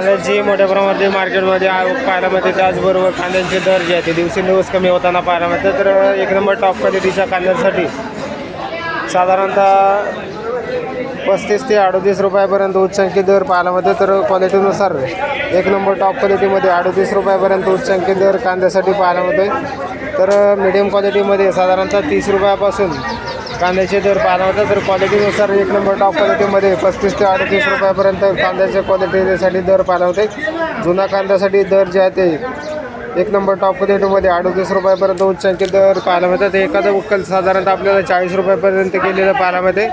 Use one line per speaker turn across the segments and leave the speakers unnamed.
कांद्याची मोठ्या प्रमाणात मार्केटमध्ये आवक पाहायला मिळते. त्याचबरोबर कांद्यांचे दर जे आहे ते दिवसेंदिवस कमी होताना पाहायला मिळते. तर एक नंबर टॉप क्वालिटीच्या कांद्यांसाठी साधारणतः पस्तीस ते अडतीस रुपयापर्यंत उच्चांकी दर पाहायला मिळते. तर क्वालिटीनुसार एक नंबर टॉप क्वालिटीमध्ये अडतीस रुपयापर्यंत उच्चांकी दर कांद्यासाठी पाहायला मिळते तर मिडियम क्वालिटीमध्ये साधारणतः तीस रुपयापासून कांद्याचे दर पाहायला तर क्वालिटीनुसार एक नंबर टॉप क्वालिटीमध्ये पस्तीस ते अडतीस रुपयापर्यंत कांद्याच्या क्वालिटीसाठी दर पाहायला होते. जुना कांद्यासाठी दर जे आहे ते एक नंबर टॉप क्वालिटीमध्ये अडतीस रुपयापर्यंत उच्चांकी दर पाहायला मिळतात एखादं उकल साधारणतः आपल्याला चाळीस रुपयापर्यंत केलेलं पाहायला मिळते.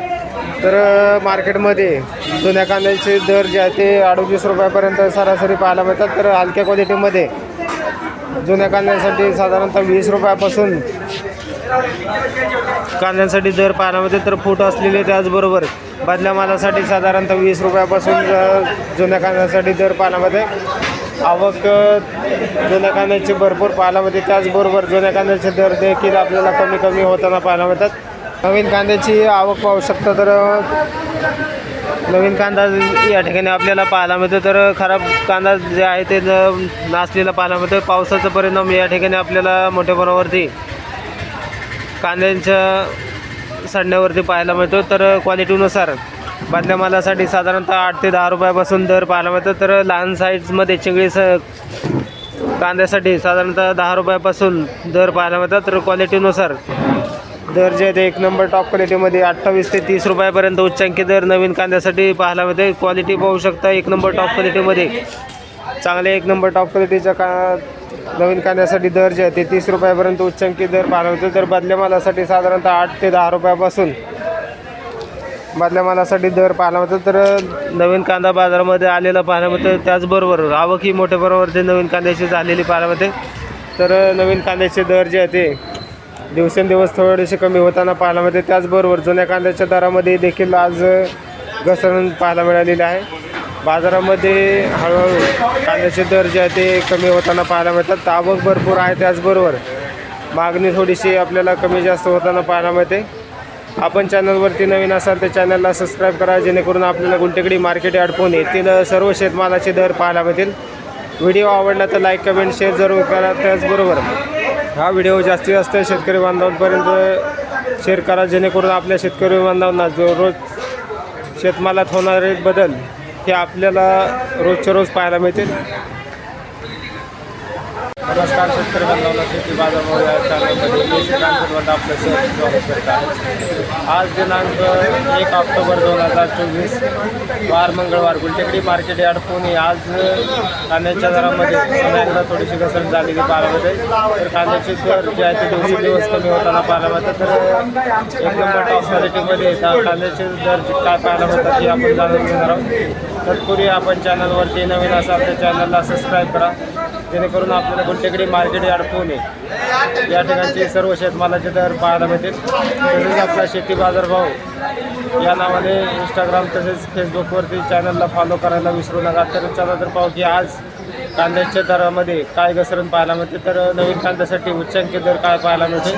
तर मार्केटमध्ये जुन्या कांद्याचे दर जे आहे ते अडतीस रुपयापर्यंत सरासरी पाहायला मिळतात. तर हलक्या क्वालिटीमध्ये जुन्या कांद्यासाठी साधारणतः वीस रुपयापासून कांद्यांसाठी दर पानामध्ये तर फूट असलेले त्याचबरोबर बदल्या मालासाठी साधारणतः वीस रुपयापासून जुन्या कांद्यासाठी दर पानामध्ये आवक जुन्या कांद्याची भरपूर पाहायला मिळते. त्याचबरोबर जुन्या कांद्याचे दर देखील आपल्याला कमी कमी होताना पाहायला मिळतात. नवीन कांद्याची आवक पाहू शकता तर नवीन कांदा या ठिकाणी आपल्याला पाहायला मिळतो. तर खराब कांदा जे आहे ते नाचलेला पाहायला मिळतो. पावसाचा परिणाम या ठिकाणी आपल्याला मोठ्या प्रमाणावरती कांद्यांच्या सडण्यावरती पाहायला मिळतो. तर क्वालिटीनुसार बादल्या मालासाठी साधारणतः आठ ते दहा रुपयापासून दर पाहायला मिळतो. तर लहान साईजमध्ये चिंगळी स कांद्यासाठी साधारणतः दहा रुपयापासून दर पाहायला मिळतात. तर क्वालिटीनुसार दर जे आहे ते एक नंबर टॉप क्वालिटीमध्ये अठ्ठावीस ते तीस रुपयापर्यंत उच्चांकी दर नवीन कांद्यासाठी पाहायला मिळते. क्वालिटी पाहू शकता एक नंबर टॉप क्वालिटीमध्ये चांगले एक नंबर टॉप क्वालिटीच्या का नवीन कांद्यासाठी दर जे आहे ते तीस रुपयापर्यंत उच्चांकी दर पाठवतो. तर बदल्या मालासाठी साधारणतः आठ ते दहा रुपयापासून बदल्या मालासाठी दर पाहायला मिळतो तर नवीन कांदा बाजारामध्ये आलेला पाहायला मिळतं त्याचबरोबर आवक ही मोठ्या प्रमाणावरती नवीन कांद्याची झालेली पाहायला मिळते तर नवीन कांद्याचे दर जे आहे ते दिवसेंदिवस थोडेसे कमी होताना पाहायला मिळते. त्याचबरोबर जुन्या कांद्याच्या दरामध्ये देखील आज घसरण पाहायला मिळालेली आहे. बाजारामध्ये हळूहळू कांद्याचे दर जे आहे ते कमी होताना पाहायला मिळतात. आवक भरपूर आहे त्याचबरोबर मागणी थोडीशी आपल्याला कमी जास्त होताना पाहायला मिळते. आपण चॅनलवरती नवीन असाल तर चॅनलला सबस्क्राईब करा जेणेकरून आपल्याला गुंटेकडी मार्केट अडकून येतील येथील सर्व शेतमालाचे दर पाहायला मिळतील. व्हिडिओ आवडला तर लाईक कमेंट शेअर जरूर करा. त्याचबरोबर हा व्हिडिओ जास्तीत जास्त शेतकरी बांधवांपर्यंत शेअर करा जेणेकरून आपल्या शेतकरी बांधवांना जो रोज शेतमालात होणारे बदल हे आपल्याला रोजच्या रोज पाहायला मिळतील. नमस्कार शेतकरी बांधवांना शेती बाजारभाव या चॅनलमध्ये मी आपलं सहज स्वागत करत आहे. आज दिनांक एक ऑक्टोबर दोन हजार चोवीस वार मंगळवार गुलटेकडी मार्केट यार्ड पुणे. आज कांद्याच्या दरामध्ये पुन्हा थोडीशी घसरण झालेली पाहायला तर कांद्याचे दर जे आहे ते दिवसेंदिवस कमी होताना पाहायला मिळतात तर एक नंबर टॉप क्वालिटीमध्ये कांद्याचे दर काय पाहायला मिळतात हे आपण जाणून घेणार आहोत. तत्पूर्वी आपण चॅनलवरती नवीन असाल तर चॅनलला सबस्क्राईब करा. जेणेकरून आपल्याला कोणत्याकडे मार्केट यार्ड नये या ठिकाणचे सर्व शेतमालाचे दर पाहायला मिळतील. तसेच आपला शेती बाजारभाव या नावाने इंस्टाग्राम तसेच फेसबुकवरती चॅनलला फॉलो करायला विसरू नका. तर चला तर पाहू की आज कांद्याच्या दरामध्ये काय घसरण पाहायला मिळते. तर नवीन कांद्यासाठी उच्चांकी दर काय पाहायला मिळते?